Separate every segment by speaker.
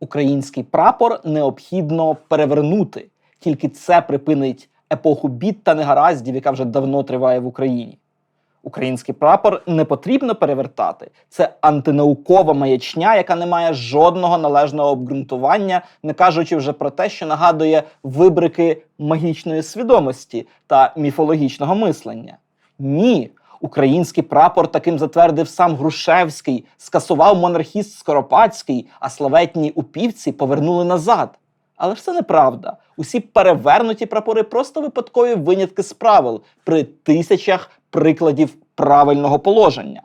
Speaker 1: Український прапор необхідно перевернути. Тільки це припинить епоху бід та негараздів, яка вже давно триває в Україні. Український прапор не потрібно перевертати. Це антинаукова маячня, яка не має жодного належного обґрунтування, не кажучи вже про те, що нагадує вибрики магічної свідомості та міфологічного мислення. Ні, український прапор таким затвердив сам Грушевський, скасував монархіст Скоропадський, а славетні упівці повернули назад. Але ж це неправда. Усі перевернуті прапори просто випадкові винятки з правил при тисячах прикладів правильного положення.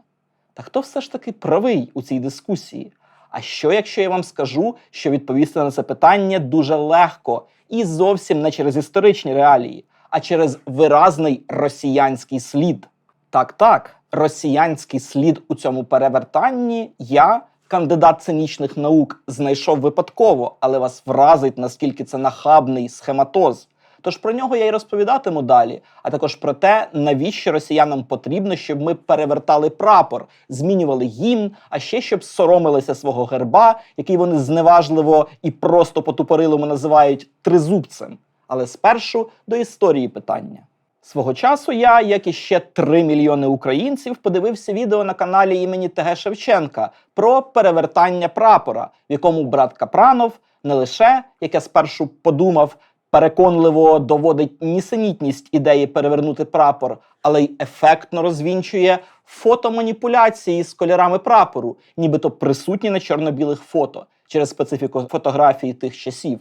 Speaker 1: Та хто все ж таки правий у цій дискусії? А що, якщо я вам скажу, що відповісти на це питання дуже легко і зовсім не через історичні реалії, а через виразний росіянський слід? Так, так, росіянський слід у цьому перевертанні я, кандидат цинічних наук, знайшов випадково, але вас вразить, наскільки це нахабний схематоз. Тож про нього я й розповідатиму далі, а також про те, навіщо росіянам потрібно, щоб ми перевертали прапор, змінювали гімн, а ще щоб соромилися свого герба, який вони зневажливо і просто по-тупорилому називають тризубцем. Але спершу до історії питання. Свого часу я, як і ще 3 мільйони українців, подивився відео на каналі імені ТГ Шевченка про перевертання прапора, в якому брат Капранов не лише, як я спершу подумав, переконливо доводить нісенітність ідеї перевернути прапор, але й ефектно розвінчує фотоманіпуляції з кольорами прапору, нібито присутні на чорно-білих фото через специфіку фотографії тих часів.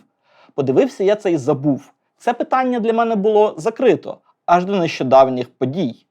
Speaker 1: Подивився я це і забув. Це питання для мене було закрито аж до нещодавніх подій.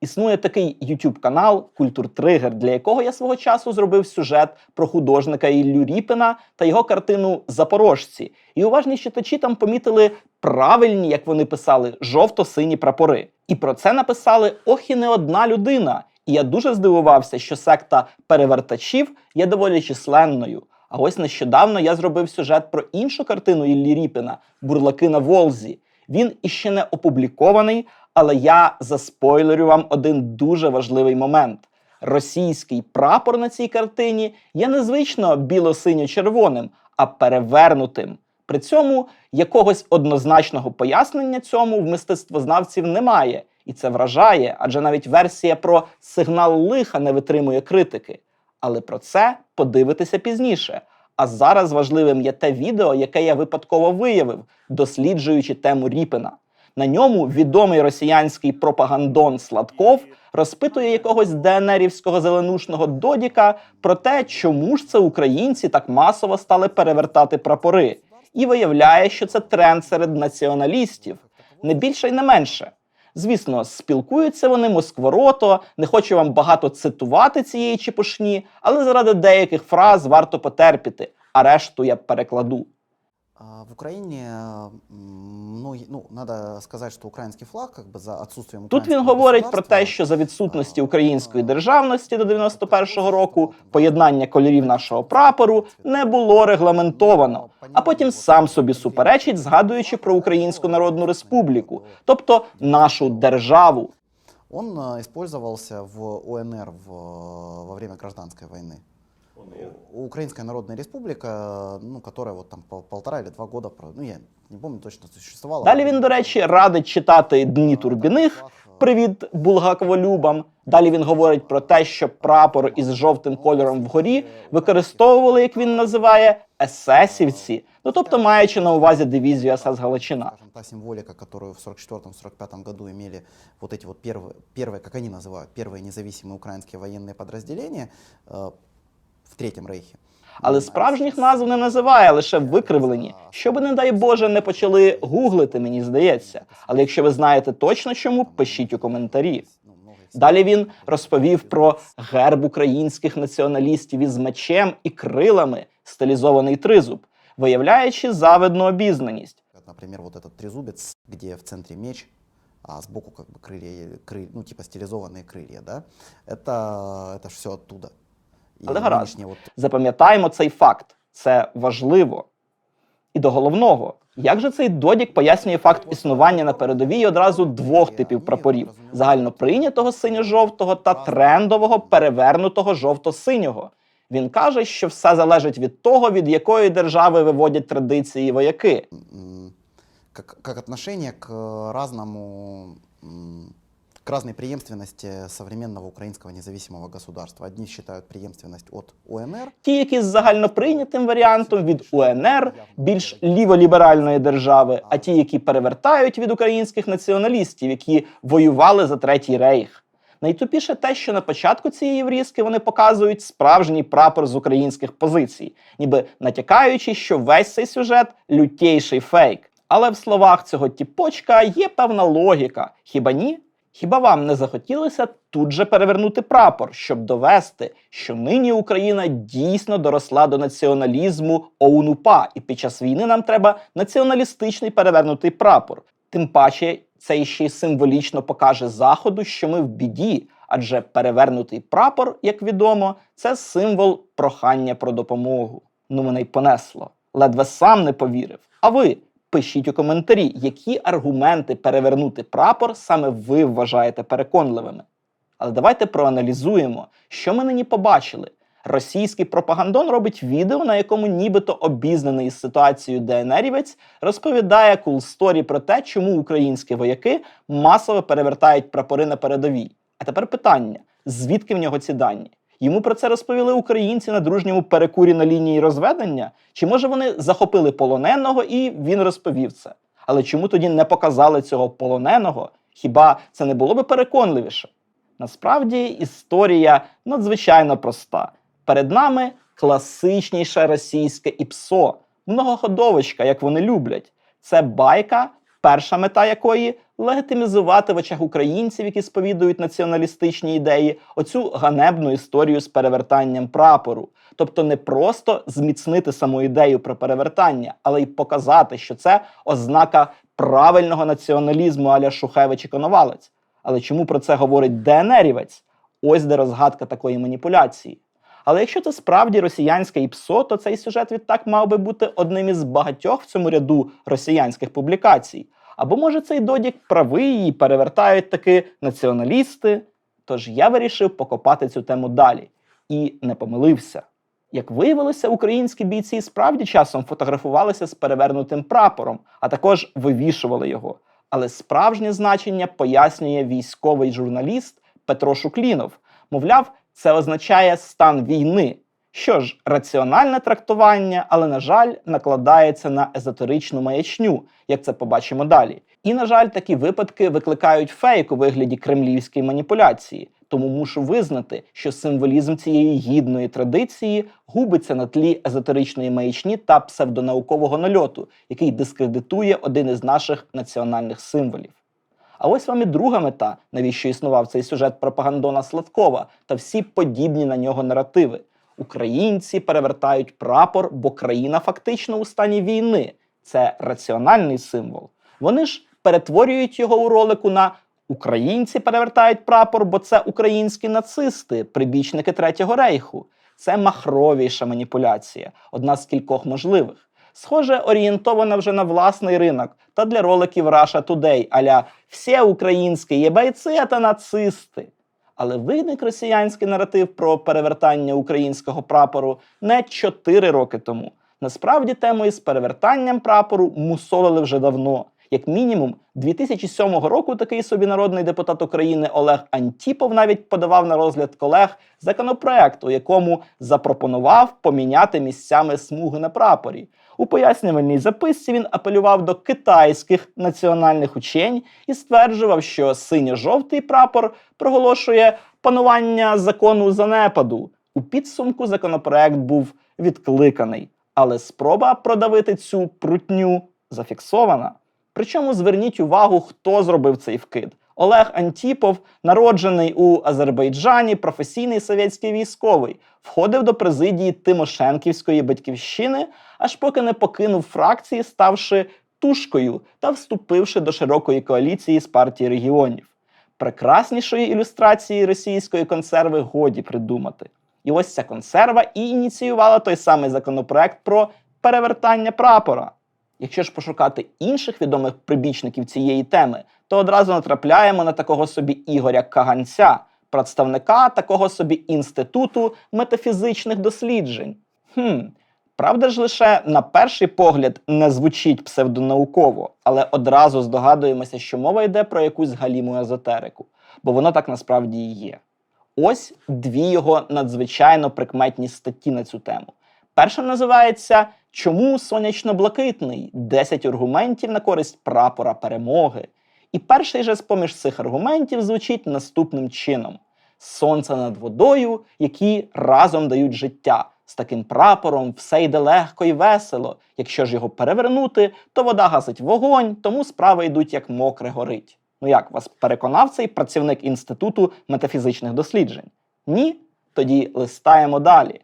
Speaker 1: Існує такий YouTube канал Культур Тригер, для якого я свого часу зробив сюжет про художника Іллю Ріпина та його картину Запорожці. І уважні читачі там помітили правильні, як вони писали, жовто-сині прапори. І про це написали ох і не одна людина. І я дуже здивувався, що секта перевертачів є доволі численною. А ось нещодавно я зробив сюжет про іншу картину Іллі Ріпина Бурлаки на Волзі. Він іще не опублікований, але я заспойлерю вам один дуже важливий момент. Російський прапор на цій картині є незвично біло-синьо-червоним, а перевернутим. При цьому якогось однозначного пояснення цьому в мистецтвознавців немає, і це вражає, адже навіть версія про сигнал лиха не витримує критики. Але про це подивитися пізніше. А зараз важливим є те відео, яке я випадково виявив, досліджуючи тему Ріпина. На ньому відомий росіянський пропагандон Сладков розпитує якогось ДНРівського зеленушного додіка про те, чому ж це українці так масово стали перевертати прапори, і виявляє, що це тренд серед націоналістів, не більше й не менше. Звісно, спілкуються вони москворото, не хочу вам багато цитувати цієї чепушні, але заради деяких фраз варто потерпіти, а решту я перекладу.
Speaker 2: В Украине, м, ну, ну, надо сказать, что украинский флаг, как бы за отсутствием
Speaker 1: Тут він говорить про те, що за відсутності української державності до 91-го року поєднання кольорів нашого прапору не було регламентовано. А потім сам собі суперечить, згадуючи про Українську Народну Республіку, тобто нашу державу.
Speaker 2: Он использовался в УНР в, во время гражданской войны. У- Украинская Народная Республика, ну, которая вот там пол- полтора или два года, про- ну, я не помню точно, существовала.
Speaker 1: Далі він, до речі, радить читати Дні Турбіних. Привіт Булгаковолюбам. Далі він говорить про те, що прапор із жовтим кольором вгорі використовували, як він називає, есесівці. Ну тобто, маючи на увазі дивізію СС Галичина.
Speaker 2: Скажем, та символика, которую в 44-45 году имели вот эти вот первые, первые, как они называют, первые независимые украинские военные подразделения э, в Третьем Рейхе.
Speaker 1: Але справжніх назв не називає, лише викривлені. Щоби, не дай Боже, не почали гуглити, мені здається. Але якщо ви знаєте точно чому, пишіть у коментарі.
Speaker 2: Ну, много их
Speaker 1: Далі він розповів про герб українських націоналістів із мечем і крилами, стилізований тризуб, виявляючи завидну обізнаність.
Speaker 2: Как, Например, вот этот трезубец, где в центре меч, а сбоку как бы крылья, крылья ну типа стилизованные крылья, да? Это, это все оттуда.
Speaker 1: Але гаразд.
Speaker 2: вот
Speaker 1: Запам'ятаємо цей факт. Це важливо. І до головного, як же цей додік пояснює факт існування на передовій одразу двох типів прапорів: загально прийнятого синьо-жовтого та трендового перевернутого жовто-синього. Він каже, що все залежить від того, від якої держави виводять традиції вояки.
Speaker 2: как, как к э, разному, к разной преемственности современного украинского независимого государства. Одни считают преемственность от УНР.
Speaker 1: Ті, які з загальноприйнятим варіантом від УНР, більш ліволіберальної держави, а ті, які перевертають від українських націоналістів, які воювали за третій рейх. Найтупіше те, що на початку цієї врізки вони показують справжній прапор з українських позицій, ніби натякаючи, що весь цей сюжет лютейший фейк. Але в словах цього тіпочка є певна логіка. Хіба ні? Хіба вам не захотілося тут же перевернути прапор, щоб довести, що нині Україна дійсно доросла до націоналізму ОУН-УПА, і під час війни нам треба націоналістичний перевернутий прапор. Тим паче, це ще й символічно покаже Заходу, що ми в біді, адже перевернутий прапор, як відомо, це символ прохання про допомогу. Ну мене й понесло. Ледве сам не повірив. А ви пишіть у коментарі, які аргументи перевернути прапор саме ви вважаєте переконливими. Але давайте проаналізуємо, що ми нині побачили. Російський пропагандон робить відео, на якому нібито обізнаний із ситуацією ДНРівець розповідає кул-сторі про те, чому українські вояки масово перевертають прапори на передовій. А тепер питання: звідки в нього ці дані? Йому про це розповіли українці на дружньому перекурі на лінії розведення? Чи може вони захопили полоненого і він розповів це? Але чому тоді не показали цього полоненого? Хіба це не було би переконливіше? Насправді історія надзвичайно проста. Перед нами класичніше російське ІПСО, многоходовочка, як вони люблять. Це байка, перша мета якої легітимізувати в очах українців, які сповідують націоналістичні ідеї, оцю ганебну історію з перевертанням прапору. Тобто не просто зміцнити саму ідею про перевертання, але й показати, що це ознака правильного націоналізму аля Шухевич і Коновалець. Але чому про це говорить ДНРівець? Ось де розгадка такої маніпуляції. Але якщо це справді росіянське ІПСО, то цей сюжет відтак мав би бути одним із багатьох в цьому ряду росіянських публікацій. Або може цей додік правий і перевертають таки націоналісти. Тож я вирішив покопати цю тему далі і не помилився. Як виявилося, українські бійці справді часом фотографувалися з перевернутим прапором, а також вивішували його. Але справжнє значення пояснює військовий журналіст Петро Шуклінов. Мовляв, це означає стан війни. Що ж, раціональне трактування, але, на жаль, накладається на езотеричну маячню, як це побачимо далі. І, на жаль, такі випадки викликають фейк у вигляді кремлівської маніпуляції. Тому мушу визнати, що символізм цієї гідної традиції губиться на тлі езотеричної маячні та псевдонаукового нальоту, який дискредитує один із наших національних символів. А ось вам і друга мета, навіщо існував цей сюжет пропагандона Сладкова та всі подібні на нього наративи. Українці перевертають прапор, бо країна фактично у стані війни. Це раціональний символ. Вони ж перетворюють його у ролику на українці перевертають прапор, бо це українські нацисти, прибічники Третього рейху. Це махровіша маніпуляція, одна з кількох можливих. Схоже, орієнтована вже на власний ринок та для роликів Russia Today, аля всі українські є бойці та нацисти. Але виник росіянський наратив про перевертання українського прапору не 4 роки тому. Насправді тему із перевертанням прапору мусолили вже давно. Як мінімум, 2007 року такий собі народний депутат України Олег Антіпов навіть подавав на розгляд колег законопроект, у якому запропонував поміняти місцями смуги на прапорі. У пояснювальній записці він апелював до китайських національних учень і стверджував, що синьо-жовтий прапор проголошує панування закону занепаду. У підсумку законопроект був відкликаний, але спроба продавити цю прутню зафіксована. Причому зверніть увагу, хто зробив цей вкид. Олег Антіпов, народжений у Азербайджані, професійний совєтський військовий, входив до президії Тимошенківської батьківщини, аж поки не покинув фракції, ставши тушкою та вступивши до широкої коаліції з партії регіонів. Прекраснішої ілюстрації російської консерви годі придумати. І ось ця консерва і ініціювала той самий законопроект про перевертання прапора. Якщо ж пошукати інших відомих прибічників цієї теми, то одразу натрапляємо на такого собі Ігоря Каганця, представника такого собі інституту метафізичних досліджень. Хм, правда ж лише на перший погляд не звучить псевдонауково, але одразу здогадуємося, що мова йде про якусь галіму езотерику, бо воно так насправді і є. Ось дві його надзвичайно прикметні статті на цю тему. Перша називається Чому сонячно-блакитний? 10 аргументів на користь прапора перемоги. І перший же з поміж цих аргументів звучить наступним чином: Сонце над водою, які разом дають життя. З таким прапором все йде легко і весело. Якщо ж його перевернути, то вода гасить вогонь, тому справи йдуть як мокре горить. Ну як вас переконав цей працівник інституту метафізичних досліджень? Ні? Тоді листаємо далі.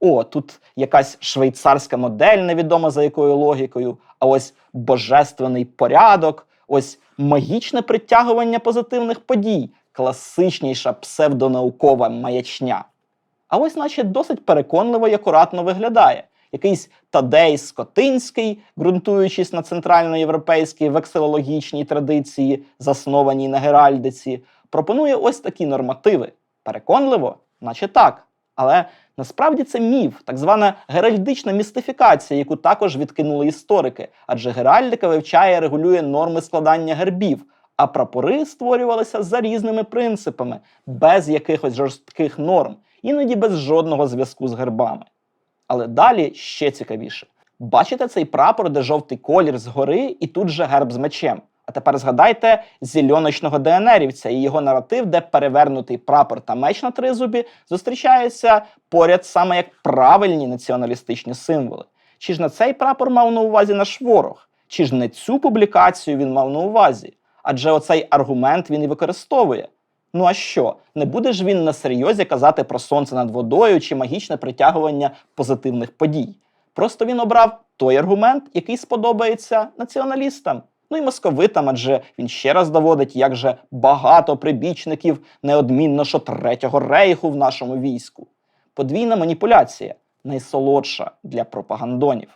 Speaker 1: О, тут якась швейцарська модель, невідома за якою логікою, а ось божественний порядок, ось магічне притягування позитивних подій, класичніша псевдонаукова маячня. А ось, наче, досить переконливо і акуратно виглядає. Якийсь Тадей Скотинський, ґрунтуючись на центральноєвропейській вексилологічній традиції, заснованій на геральдиці, пропонує ось такі нормативи. Переконливо, наче так. Але насправді це міф, так звана геральдична містифікація, яку також відкинули історики, адже геральдика вивчає і регулює норми складання гербів, а прапори створювалися за різними принципами, без якихось жорстких норм, іноді без жодного зв'язку з гербами. Але далі ще цікавіше. Бачите цей прапор, де жовтий колір згори, і тут же герб з мечем. А тепер згадайте зільоночного ДНРівця і його наратив, де перевернутий прапор та меч на тризубі зустрічаються поряд саме як правильні націоналістичні символи. Чи ж на цей прапор мав на увазі наш ворог? Чи ж не цю публікацію він мав на увазі? Адже оцей аргумент він і використовує. Ну а що? Не буде ж він на серйозі казати про сонце над водою чи магічне притягування позитивних подій. Просто він обрав той аргумент, який сподобається націоналістам. Ну і московитам, адже він ще раз доводить, як же багато прибічників неодмінно що третього рейху в нашому війську. Подвійна маніпуляція найсолодша для пропагандонів.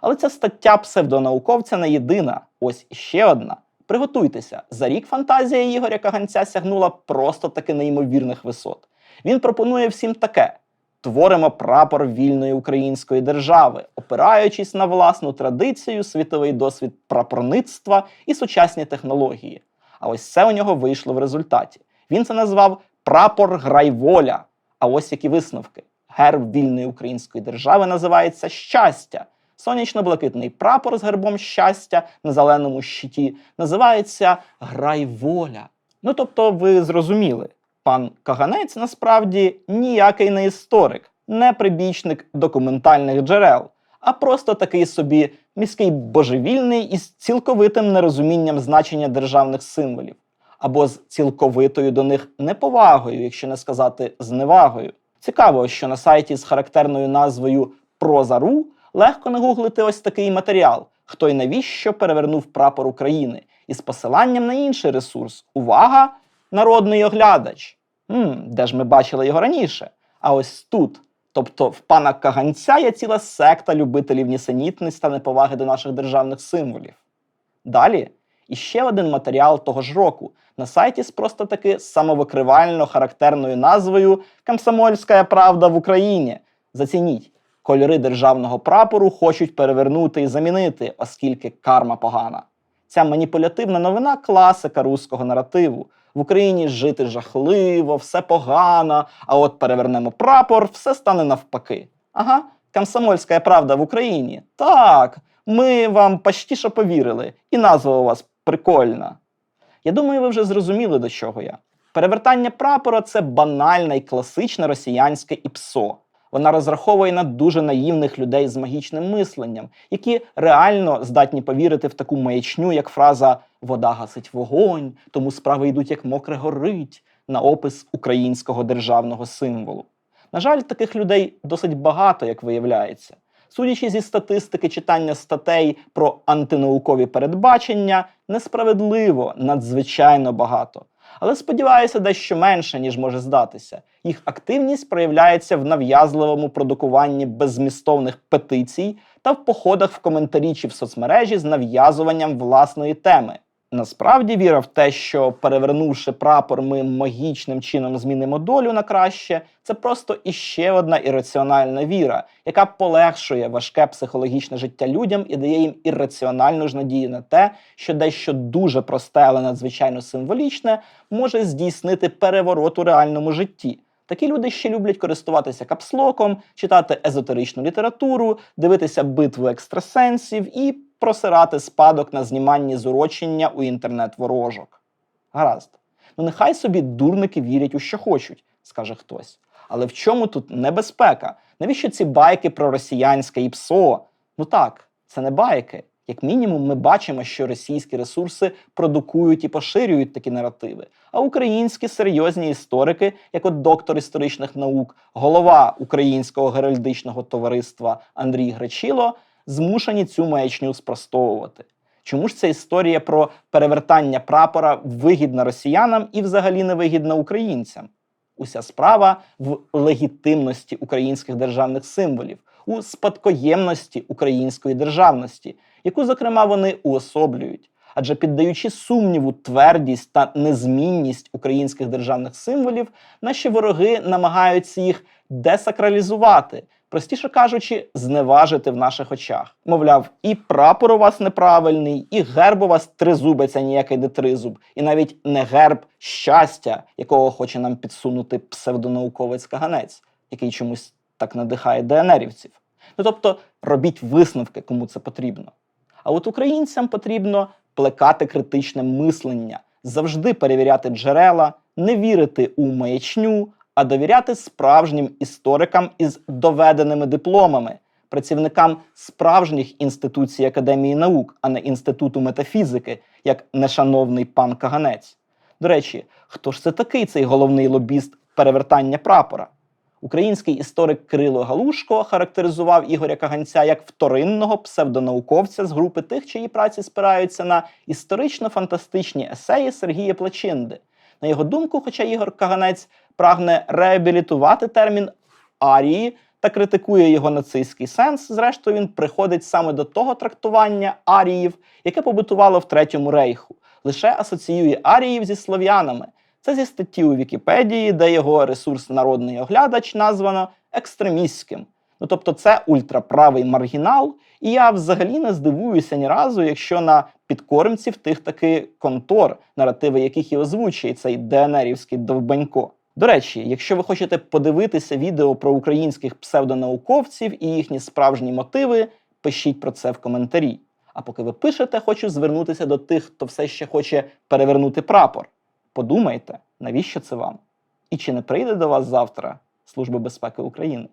Speaker 1: Але ця стаття псевдонауковця не єдина. Ось іще одна. Приготуйтеся, за рік фантазія Ігоря Каганця сягнула просто таки неймовірних висот. Він пропонує всім таке: творимо прапор вільної української держави, опираючись на власну традицію, світовий досвід прапорництва і сучасні технології. А ось це у нього вийшло в результаті. Він це назвав прапор Грайволя. А ось які висновки: герб вільної української держави називається щастя. Сонячно-блакитний прапор з гербом щастя на зеленому щиті називається Грайволя. Ну тобто, ви зрозуміли, пан Каганець насправді ніякий не історик, не прибічник документальних джерел, а просто такий собі міський божевільний із цілковитим нерозумінням значення державних символів, або з цілковитою до них неповагою, якщо не сказати зневагою. Цікаво, що на сайті з характерною назвою Прозару легко нагуглити ось такий матеріал, хто й навіщо перевернув прапор України, із посиланням на інший ресурс. Увага! Народний оглядач. М, де ж ми бачили його раніше? А ось тут. Тобто в пана Каганця є ціла секта любителів нісенітниць та неповаги до наших державних символів. Далі іще один матеріал того ж року на сайті з просто таки самовикривально характерною назвою Комсомольська правда в Україні. Зацініть, кольори державного прапору хочуть перевернути і замінити, оскільки карма погана. Ця маніпулятивна новина класика руського наративу. В Україні жити жахливо, все погано, а от перевернемо прапор, все стане навпаки. Ага, комсомольська правда в Україні. Так, ми вам почти повірили, і назва у вас прикольна. Я думаю, ви вже зрозуміли, до чого я. Перевертання прапора це банальне і класичне росіянське ІПСО. Вона розраховує на дуже наївних людей з магічним мисленням, які реально здатні повірити в таку маячню, як фраза Вода гасить вогонь, тому справи йдуть як мокре горить на опис українського державного символу. На жаль, таких людей досить багато, як виявляється. Судячи зі статистики читання статей про антинаукові передбачення, несправедливо, надзвичайно багато. Але сподіваюся, дещо менше, ніж може здатися. Їх активність проявляється в нав'язливому продукуванні беззмістовних петицій та в походах в коментарі чи в соцмережі з нав'язуванням власної теми. Насправді віра в те, що перевернувши прапор, ми магічним чином змінимо долю на краще, це просто іще одна ірраціональна віра, яка полегшує важке психологічне життя людям і дає їм ірраціональну ж надію на те, що дещо дуже просте, але надзвичайно символічне може здійснити переворот у реальному житті. Такі люди ще люблять користуватися капслоком, читати езотеричну літературу, дивитися битву екстрасенсів і просирати спадок на зніманні зурочення у інтернет-ворожок. Гаразд. Ну нехай собі дурники вірять у що хочуть, скаже хтось. Але в чому тут небезпека? Навіщо ці байки про росіянське і ПСО? Ну так, це не байки. Як мінімум, ми бачимо, що російські ресурси продукують і поширюють такі наративи. А українські серйозні історики, як от доктор історичних наук, голова Українського геральдичного товариства Андрій Гречило, змушені цю маячню спростовувати. Чому ж ця історія про перевертання прапора вигідна росіянам і взагалі не вигідна українцям? Уся справа в легітимності українських державних символів, у спадкоємності української державності, яку, зокрема, вони уособлюють. Адже піддаючи сумніву твердість та незмінність українських державних символів, наші вороги намагаються їх десакралізувати, простіше кажучи, зневажити в наших очах. Мовляв, і прапор у вас неправильний, і герб у вас тризубець, а ніякий не тризуб, і навіть не герб щастя, якого хоче нам підсунути псевдонауковець Каганець, який чомусь так надихає ДНРівців. Ну тобто робіть висновки, кому це потрібно. А от українцям потрібно плекати критичне мислення, завжди перевіряти джерела, не вірити у маячню, а довіряти справжнім історикам із доведеними дипломами, працівникам справжніх інституцій Академії наук, а не інституту метафізики, як нешановний пан Каганець. До речі, хто ж це такий цей головний лобіст перевертання прапора? Український історик Кирило Галушко характеризував Ігоря Каганця як вторинного псевдонауковця з групи тих, чиї праці спираються на історично-фантастичні есеї Сергія Плачинди. На його думку, хоча Ігор Каганець прагне реабілітувати термін арії та критикує його нацистський сенс, зрештою він приходить саме до того трактування аріїв, яке побутувало в Третьому рейху, лише асоціює аріїв зі слов'янами. Це зі статті у Вікіпедії, де його ресурс народний оглядач названо екстремістським. Ну тобто, це ультраправий маргінал, і я взагалі не здивуюся ні разу, якщо на підкормців тих таки контор, наративи яких і озвучує цей ДНРівський довбанько. До речі, якщо ви хочете подивитися відео про українських псевдонауковців і їхні справжні мотиви, пишіть про це в коментарі. А поки ви пишете, хочу звернутися до тих, хто все ще хоче перевернути прапор. Подумайте, навіщо це вам? І чи не прийде до вас завтра Служба безпеки України?